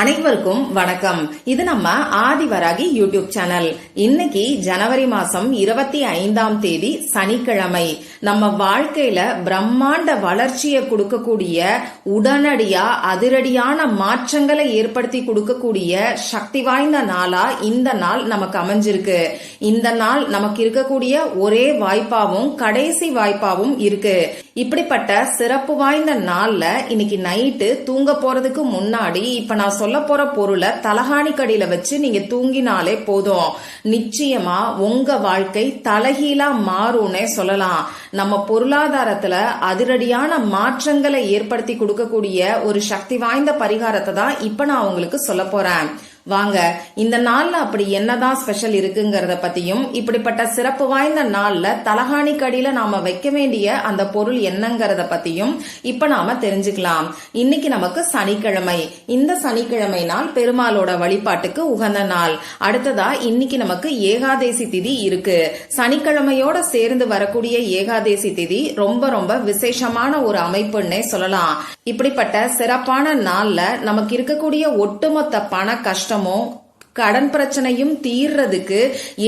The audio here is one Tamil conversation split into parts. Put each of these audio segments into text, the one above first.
அனைவருக்கும் வணக்கம். இது நம்ம ஆதிவராகி யூடியூப் சேனல். இன்னைக்கு ஜனவரி மாசம் இருபத்தி ஐந்தாம் தேதி சனிக்கிழமை. நம்ம வாழ்க்கையில பிரம்மாண்ட வளர்ச்சியை கொடுக்கக்கூடிய உடனடியா அதிரடியான மாற்றங்களை ஏற்படுத்தி கொடுக்கக்கூடிய சக்தி வாய்ந்த நாளா இந்த நாள் நமக்கு அமைஞ்சிருக்கு. இந்த நாள் நமக்கு இருக்கக்கூடிய ஒரே வாய்ப்பாவும் கடைசி வாய்ப்பாவும் இருக்கு. இப்படிப்பட்ட சிறப்பு வாய்ந்த நாள்ல இன்னைக்கு நைட்டு தூங்க போறதுக்கு முன்னாடி இப்ப நான் சொல்ல போற பொருளை தலகாணி கடியில வச்சு நீங்க தூங்கினாலே போதும். நிச்சயமா உங்க வாழ்க்கை தலகீழா மாறும்னே சொல்லலாம். நம்ம பொருளாதாரத்துல அதிரடியான மாற்றங்களை ஏற்படுத்தி கொடுக்கக்கூடிய ஒரு சக்தி வாய்ந்த பரிகாரத்தை தான் இப்ப நான் உங்களுக்கு சொல்ல போறேன். வாங்க இந்த நாள்ல அப்படி என்னதான் ஸ்பெஷல் இருக்குங்கிறத பத்தியும் இப்படிப்பட்ட சிறப்பு வாய்ந்த நாள்ல தலகாணி கடியில நாம வைக்க வேண்டிய அந்த பொருள் என்னங்கிறத பத்தியும் இப்ப நாம தெரிஞ்சுக்கலாம். இன்னைக்கு நமக்கு சனிக்கிழமை. இந்த சனிக்கிழமை நாள் பெருமாளோட வழிபாட்டுக்கு உகந்த நாள். அடுத்ததா இன்னைக்கு நமக்கு ஏகாதேசி திதி இருக்கு. சனிக்கிழமையோட சேர்ந்து வரக்கூடிய ஏகாதேசி திதி ரொம்ப ரொம்ப விசேஷமான ஒரு அமைப்புன்னே சொல்லலாம். இப்படிப்பட்ட சிறப்பான நாள்ல நமக்கு இருக்கக்கூடிய ஒட்டுமொத்த பண கஷ்டம் chamou கடன் பிரச்சனையும் தீர்றதுக்கு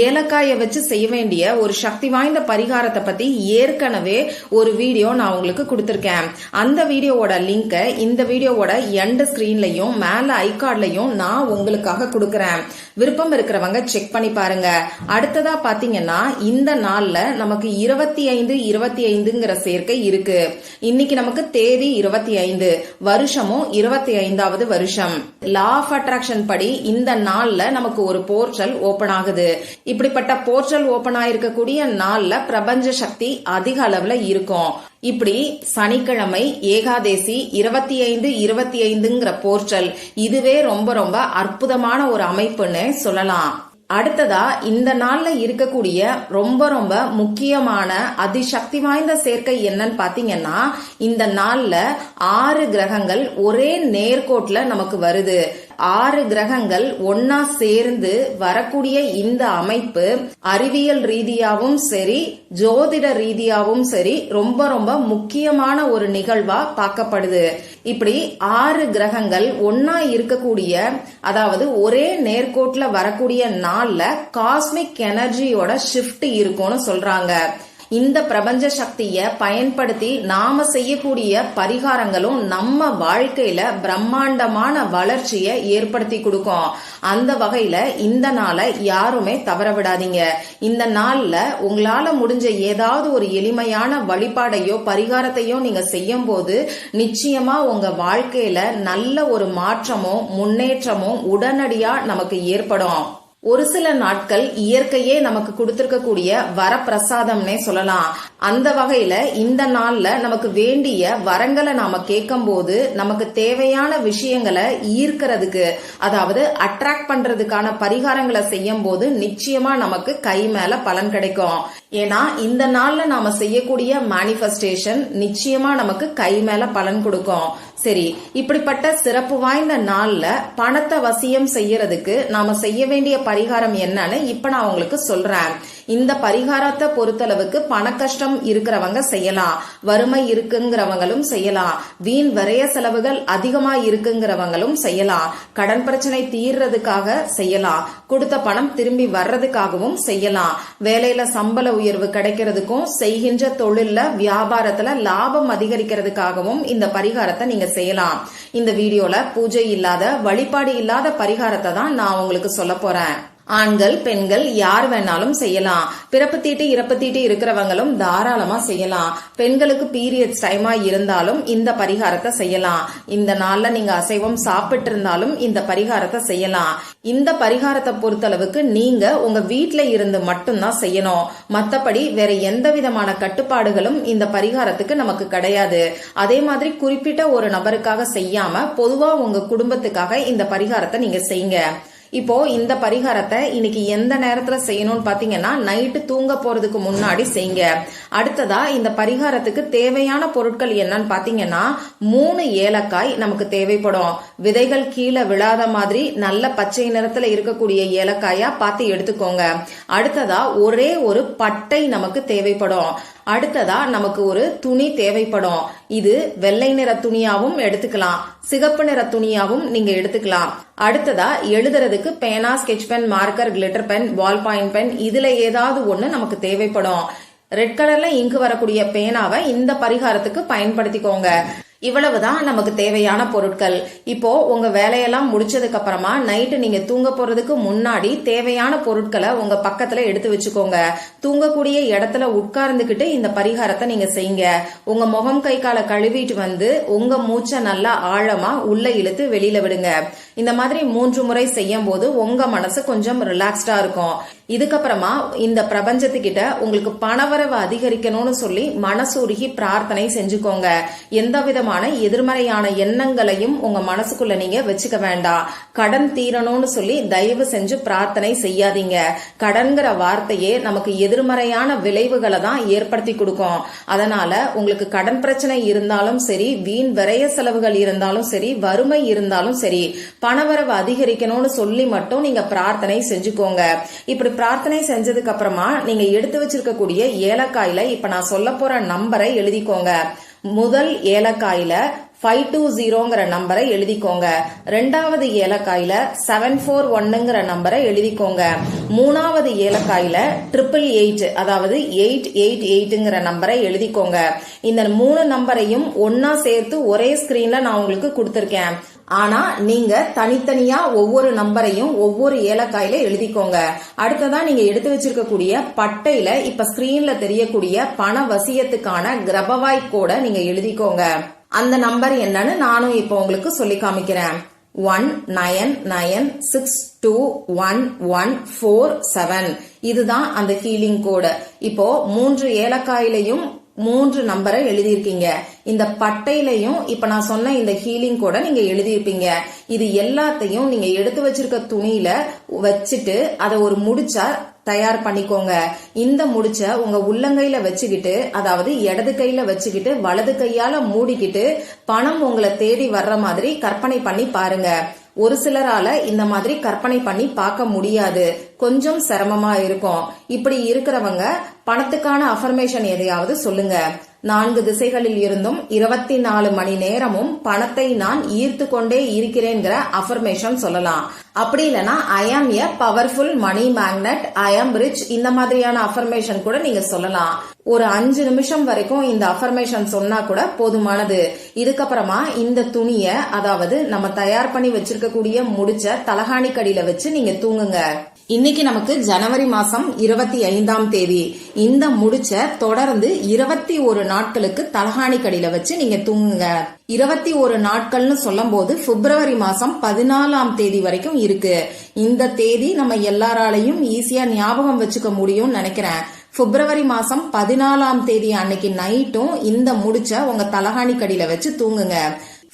ஏலக்காயை வச்சு செய்ய வேண்டிய ஒரு சக்தி வாய்ந்த பரிகாரத்தை பத்தி ஏற்கனவே ஒரு வீடியோ நான் உங்களுக்கு கொடுத்துருக்கேன். அந்த வீடியோவோட லிங்கை இந்த வீடியோவோட எண்ட் ஸ்கிரீன்லயும் மேல ஐகார்ட்லயும் நான் உங்களுக்காக கொடுக்கறேன். விருப்பம் இருக்கிறவங்க செக் பண்ணி பாருங்க. அடுத்ததா பாத்தீங்கன்னா இந்த நாள்ல நமக்கு இருபத்தி ஐந்து இருபத்தி ஐந்துங்கிற சேர்க்கை இருக்கு. இன்னைக்கு நமக்கு தேதி இருபத்தி ஐந்து வருஷமும் இருபத்தி ஐந்தாவது வருஷம். லா ஆஃப் அட்ராக்ஷன் படி இந்த நாள்ல நமக்கு ஒரு போர்ட்டல் ஓபன் ஆகுது. இப்படிப்பட்ட போர்ட்டல் ஓபன் ஆயிருக்கக்கூடிய நாள்ல பிரபஞ்ச சக்தி அதிக அளவுல இருக்கும். இப்படி சனிக்கிழமை ஏகாதேசி இருபத்தி ஐந்து இருபத்தி ஐந்துங்கிற போர்ட்டல் இதுவே ரொம்ப ரொம்ப அற்புதமான ஒரு அமைப்புன்னு சொல்லலாம். அடுத்ததா இந்த நாள்ல இருக்கக்கூடிய ரொம்ப ரொம்ப முக்கியமான அதிசக்தி வாய்ந்த சேர்க்கை என்னன்னு பாத்தீங்கன்னா இந்த நாள்ல ஆறு கிரகங்கள் ஒரே நேர்கோட்ல நமக்கு வருது. ஆறு கிரகங்கள் ஒன்னா சேர்ந்து வரக்கூடிய இந்த அமைப்பு அறிவியல் ரீதியாவும் சரி ஜோதிட ரீதியாவும் சரி ரொம்ப ரொம்ப முக்கியமான ஒரு நிகழ்வா பார்க்கப்படுது. இப்படி ஆறு கிரகங்கள் ஒன்னா இருக்கக்கூடிய அதாவது ஒரே நேர்கோட்ல வரக்கூடிய நாள்ல காஸ்மிக் எனர்ஜியோட ஷிஃப்ட் இருக்கும்னு சொல்றாங்க. இந்த பிரபஞ்ச சக்தியை பயன்படுத்தி நாம செய்யக்கூடிய பரிகாரங்களும் நம்ம வாழ்க்கையில பிரம்மாண்டமான வளர்ச்சியை ஏற்படுத்தி கொடுக்கும். அந்த வகையில இந்த நாளை யாருமே தவற விடாதீங்க. இந்த நாள்ல உங்களால முடிஞ்ச ஏதாவது ஒரு எளிமையான வழிபாடையோ பரிகாரத்தையோ நீங்க செய்யும் போது நிச்சயமா உங்க வாழ்க்கையில நல்ல ஒரு மாற்றமும் முன்னேற்றமும் உடனடியா நமக்கு ஏற்படும். ஒரு சில நாட்கள் இயற்கையே நமக்கு கொடுத்திருக்கக்கூடிய வரப்பிரசாதம்னே சொல்லலாம். அந்த வகையில இந்த நாள்ல நமக்கு வேண்டிய வரங்களை நாம கேட்கும் போது நமக்கு தேவையான விஷயங்களை ஈர்க்கிறதுக்கு அதாவது அட்ராக்ட் பண்றதுக்கான பரிகாரங்களை செய்யும் போது நிச்சயமா நமக்கு கை மேல பலன் கிடைக்கும். ஏன்னா இந்த நாள்ல நாம செய்யக்கூடிய மேனிஃபெஸ்டேஷன் நிச்சயமா நமக்கு கை மேல பலன் கொடுக்கும். சரி இப்படிப்பட்ட சிறப்பு வாய்ந்த நாள்ல பணத்தை வசியம் செய்யறதுக்கு நாம செய்ய வேண்டிய பரிகாரம் என்னன்னு இப்ப நான் உங்களுக்கு சொல்றேன். இந்த பரிகாரத்தை பொறுத்தளவுக்கு பண கஷ்டம் இருக்கிறவங்க செய்யலாம். வறுமை இருக்குங்கிறவங்களும் செய்யலாம். வீண் வரைய செலவுகள் அதிகமா இருக்குங்கிறவங்களும் செய்யலாம். கடன் பிரச்சனை தீர்றதுக்காக செய்யலாம். கொடுத்த பணம் திரும்பி வர்றதுக்காகவும் செய்யலாம். வேலையில சம்பள உயர்வு கிடைக்கிறதுக்கும் செய்கின்ற தொழில்ல வியாபாரத்துல லாபம் அதிகரிக்கிறதுக்காகவும் இந்த பரிகாரத்தை நீங்க செய்யலாம். இந்த வீடியோல பூஜை இல்லாத வழிபாடு இல்லாத பரிகாரத்தை தான் நான் உங்களுக்கு சொல்ல போறேன். ஆண்கள் பெண்கள் யார் வேணாலும் செய்யலாம். பிறப்பு தீட்டு இறப்பு தீட்டு இருக்கிறவங்களும் தாராளமா செய்யலாம். பெண்களுக்கு பீரியட்ஸ் டைமா இருந்தாலும் இந்த பரிகாரத்தை செய்யலாம். இந்த நாள்ல நீங்க அசைவம் சாப்பிட்டு இருந்தாலும் இந்த பரிகாரத்தை செய்யலாம். இந்த பரிகாரத்தை பொறுத்தளவுக்கு நீங்க உங்க வீட்டுல இருந்து மட்டும்தான் செய்யணும். மத்தபடி வேற எந்த விதமான கட்டுப்பாடுகளும் இந்த பரிகாரத்துக்கு நமக்கு கிடையாது. அதே மாதிரி குறிப்பிட்ட ஒரு நபருக்காக செய்யாம பொதுவா உங்க குடும்பத்துக்காக இந்த பரிகாரத்தை நீங்க செய்யுங்க. இப்போ இந்த பரிகாரத்தை இன்னைக்கு எந்த நேரத்துல செய்யணும்னு பாத்தீங்கன்னா நைட்டு தூங்க போறதுக்கு முன்னாடி செய்யுங்க. அடுத்ததா இந்த பரிகாரத்துக்கு தேவையான பொருட்கள் என்னன்னு பாத்தீங்கன்னா மூணு ஏலக்காய் நமக்கு தேவைப்படும். விதைகள் கீழே விழாத மாதிரி நல்ல பச்சை நிறத்துல இருக்கக்கூடிய ஏலக்காயா பார்த்து எடுத்துக்கோங்க. அடுத்ததா ஒரே ஒரு பட்டை நமக்கு தேவைப்படும். அடுத்ததா நமக்கு ஒரு துணி தேவைப்படும். இது வெள்ளை நிற துணியாவும் எடுத்துக்கலாம். சிகப்பு நிற துணியாவும் நீங்க எடுத்துக்கலாம். அடுத்ததா எழுதுறதுக்கு பேனா sketch pen marker glitter pen ball point pen இதுல ஏதாவது ஒண்ணு நமக்கு தேவைப்படும். ரெட் கலர்ல இங்கு வரக்கூடிய பேனாவை இந்த பரிகாரத்துக்கு பயன்படுத்திக்கோங்க. இவ்வளவுதான் நமக்கு தேவையான பொருட்கள். இப்போ உங்க வேலையெல்லாம் முடிச்சதுக்கு அப்புறமா நைட்டு நீங்க தூங்க போறதுக்கு முன்னாடி தேவையான பொருட்களை உங்க பக்கத்துல எடுத்து வச்சுக்கோங்க. தூங்கக்கூடிய இடத்துல உட்கார்ந்துகிட்டு இந்த பரிகாரத்தை நீங்க செய்யுங்க. உங்க முகம் கை காலை கழுவிட்டு வந்து உங்க மூச்சை நல்லா ஆழமா உள்ள இழுத்து வெளியில விடுங்க. இந்த மாதிரி மூன்று முறை செய்யும் போது உங்க மனசு கொஞ்சம் ரிலாக்ஸ்டா இருக்கும். இதுக்கப்புறமா இந்த பிரபஞ்சத்துக்கிட்ட உங்களுக்கு பணவரவு அதிகரிக்கணும்னு சொல்லி மனசுருகி பிரார்த்தனை செஞ்சுக்கோங்க. எந்த விதமான எதிர்மறையான எண்ணங்களையும் உங்க மனசுக்குள்ள நீங்க வச்சுக்க வேண்டாம். கடன் தீரணும்னு சொல்லி தயவு செஞ்சு பிரார்த்தனை செய்யாதீங்க. கடன்கிற வார்த்தையே நமக்கு எதிர்மறையான விளைவுகளை தான் ஏற்படுத்தி கொடுக்கும். அதனால உங்களுக்கு கடன் பிரச்சனை இருந்தாலும் சரி வீண் விரைய செலவுகள் இருந்தாலும் சரி வறுமை இருந்தாலும் சரி பணவரவு அதிகரிக்கணும்னு சொல்லி மட்டும் நீங்க பிரார்த்தனை செஞ்சுக்கோங்க. இப்படி பிரார்த்தனை செஞ்சதுக்கு அப்புறமா நீங்க எடுத்து வச்சிருக்கக்கூடிய ஏலக்காயில இப்ப நான் சொல்ல போற நம்பரை எழுதிக்கோங்க. முதல் ஏலக்காயில ஃபைவ் டூ ஜீரோங்கிற நம்பரை எழுதிக்கோங்க. ரெண்டாவது ஏலக்காயில செவன் ஃபோர் ஒன்னுங்கிற நம்பரை எழுதிக்கோங்க. மூணாவது ஏலக்காயில ட்ரிபிள் எயிட் அதாவது எயிட் எயிட் எயிட்டுங்கிற நம்பரை எழுதிக்கோங்க. இந்த மூணு நம்பரையும் ஒன்னா சேர்த்து ஒரே ஸ்கிரீன்ல நான் உங்களுக்கு கொடுத்துருக்கேன். ஆனா நீங்க தனித்தனியா ஒவ்வொரு நம்பரையும் ஒவ்வொரு ஏலக்காயில எழுதிக்கோங்க. அடுத்ததா நீங்க எடுத்து வச்சிருக்கக்கூடிய பட்டையில இப்ப ஸ்கிரீன்ல தெரியக்கூடிய பண வசியத்துக்கான கிரபவாய் கோட நீங்க எழுதிக்கோங்க. அந்த நம்பர் என்னன்னு நானும் இப்போ உங்களுக்கு சொல்லி காமிக்கிறேன். One nine nine six two one one four seven. இதுதான் அந்த ஹீலிங் கோடு. இப்போ மூன்று ஏலக்காயிலையும் மூன்று நம்பரை எழுதியிருக்கீங்க. இந்த பட்டையிலையும் இப்ப நான் சொன்ன இந்த ஹீலிங் கூட நீங்க எழுதியிருப்பீங்க. இது எல்லாத்தையும் நீங்க எடுத்து வச்சிருக்க துணியில வச்சுட்டு அதை ஒரு முடிச்சா தயார் பண்ணிக்கோங்க. இந்த முடிச்ச உங்க உள்ளங்கையில வச்சுக்கிட்டு அதாவது இடது கையில வச்சுக்கிட்டு வலது கையால மூடிக்கிட்டு பணம் உங்களை தேடி வர்ற மாதிரி கற்பனை பண்ணி பாருங்க. ஒரு சிலரால இந்த மாதிரி கற்பனை பண்ணி பார்க்க முடியாது. கொஞ்சம் சிரமமா இருக்கும். இப்படி இருக்கிறவங்க பணத்துக்கான அஃபர்மேஷன் எதையாவது சொல்லுங்க. நான்கு திசைகளில் இருந்தும் இருபத்தி நாலு மணி நேரமும் பணத்தை நான் ஈர்த்து கொண்டே இருக்கிறேங்கிற அஃபர்மேஷன் சொல்லலாம். அப்படி இல்லைன்னா ஐ ஆம் எ பவர்ஃபுல் மணி மேக்னட் ஐ ஆம் ரிச் இந்த மாதிரியான அஃபர்மேஷன் கூட நீங்க சொல்லலாம். ஒரு அஞ்சு நிமிஷம் வரைக்கும் இந்த அஃபர்மேஷன் சொன்னா கூட போதுமானது. இதுக்கப்புறமா இந்த துணிய அதாவது நம்ம தயார் பண்ணி வச்சிருக்கக்கூடிய முடிச்ச தலகாணி கடியில வச்சு நீங்க தூங்குங்க. இன்னைக்கு நமக்கு ஜனவரி மாசம் இருபத்தி ஐந்தாம் தேதி. இந்த முடிச்ச தொடர்ந்து இருபத்தி ஒரு நாட்களுக்கு தலகாணி கடியில வச்சு நீங்க தூங்குங்க. இருபத்தி ஒரு நாட்கள்னு சொல்லும் போது பிப்ரவரி மாசம் பதினாலாம் தேதி வரைக்கும் இருக்கு. இந்த தேதி நம்ம எல்லாராலையும் ஈஸியா ஞாபகம் வச்சுக்க முடியும்னு நினைக்கிறேன். பிப்ரவரி மாசம் பதினாலாம் தேதி அன்னைக்கு நைட்டும் இந்த முடிச்ச உங்க தலகாணி கடியில வச்சு தூங்குங்க.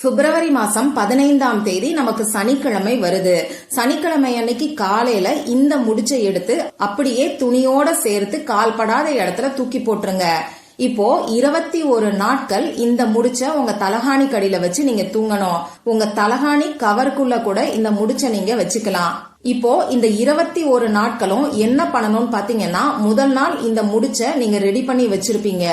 பிப்ரவரி மாசம் பதினைந்தாம் தேதி நமக்கு சனிக்கிழமை வருது. சனிக்கிழமை அன்னைக்கு காலையில இந்த முடிச்சை எடுத்து அப்படியே துணியோட சேர்த்து கால்படாத இடத்துல தூக்கி போட்டுருங்க. இப்போ இருபத்தி ஒரு நாட்கள் இந்த முடிச்ச உங்க தலகாணி கடியில வச்சு நீங்க தூங்கணும். உங்க தலகாணி கவருக்குள்ள கூட இந்த முடிச்ச நீங்க வச்சுக்கலாம். இப்போ இந்த இருபத்தி ஒரு நாட்களும் என்ன பண்ணணும்னு பாத்தீங்கன்னா முதல் நாள் இந்த முடிச்ச நீங்க ரெடி பண்ணி வச்சிருப்பீங்க.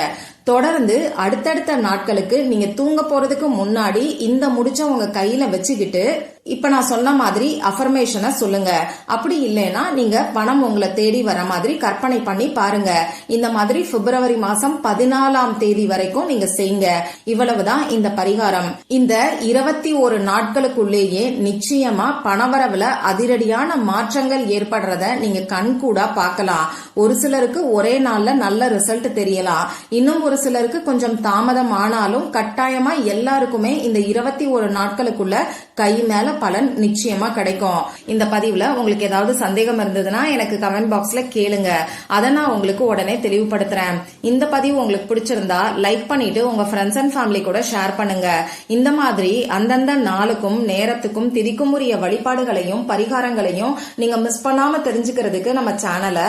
தொடர்ந்து அடுத்தடுத்த நாட்களுக்கு நீங்க தூங்க போறதுக்கு முன்னாடி இந்த முடிச்ச உங்க கையில வச்சுக்கிட்டு இப்ப நான் சொன்ன மாதிரி அஃபர்மேஷனை சொல்லுங்க. அப்படி இல்லைன்னா நீங்க பணம் உங்களை தேடி வர மாதிரி கற்பனை பண்ணி பாருங்க. இந்த மாதிரி பிப்ரவரி மாசம் பதினாலாம் தேதி வரைக்கும் நீங்க செய்யுங்க. இவ்வளவுதான் இந்த பரிகாரம். இந்த இருபத்தி ஒரு நாட்களுக்குள்ளேயே நிச்சயமா பணவரவுல அதிரடியான மாற்றங்கள் ஏற்படுறத நீங்க கண்கூடா பார்க்கலாம். ஒரு சிலருக்கு ஒரே நாள்ல நல்ல ரிசல்ட் தெரியலாம் இன்னும் ஒரு சிலருக்கு கொஞ்சம் தாமதம் ஆனாலும் கட்டாயமா எல்லாருக்குமே இந்த இருபத்தி ஒரு நாட்களுக்குள்ள கை மேல பலன் நிச்சயமா கிடைக்கும். இந்த பதிவுல உங்களுக்கு ஏதாவது சந்தேகம் இருந்ததுன்னா எனக்கு கமெண்ட் பாக்ஸ்ல கேளுங்க. அதை நான் உங்களுக்கு உடனே தெளிவுபடுத்துறேன். இந்த பதிவு உங்களுக்கு பிடிச்சிருந்தா லைக் பண்ணிட்டு உங்க ஃப்ரெண்ட்ஸ் அண்ட் ஃபேமிலி கூட ஷேர் பண்ணுங்க. இந்த மாதிரி அந்தந்த நாளுக்கும் நேரத்துக்கும் திதிக்கும் உரிய வழிபாடுகளையும் பரிகாரங்களையும் நீங்க மிஸ் பண்ணாம தெரிஞ்சுக்கிறதுக்கு நம்ம சேனலை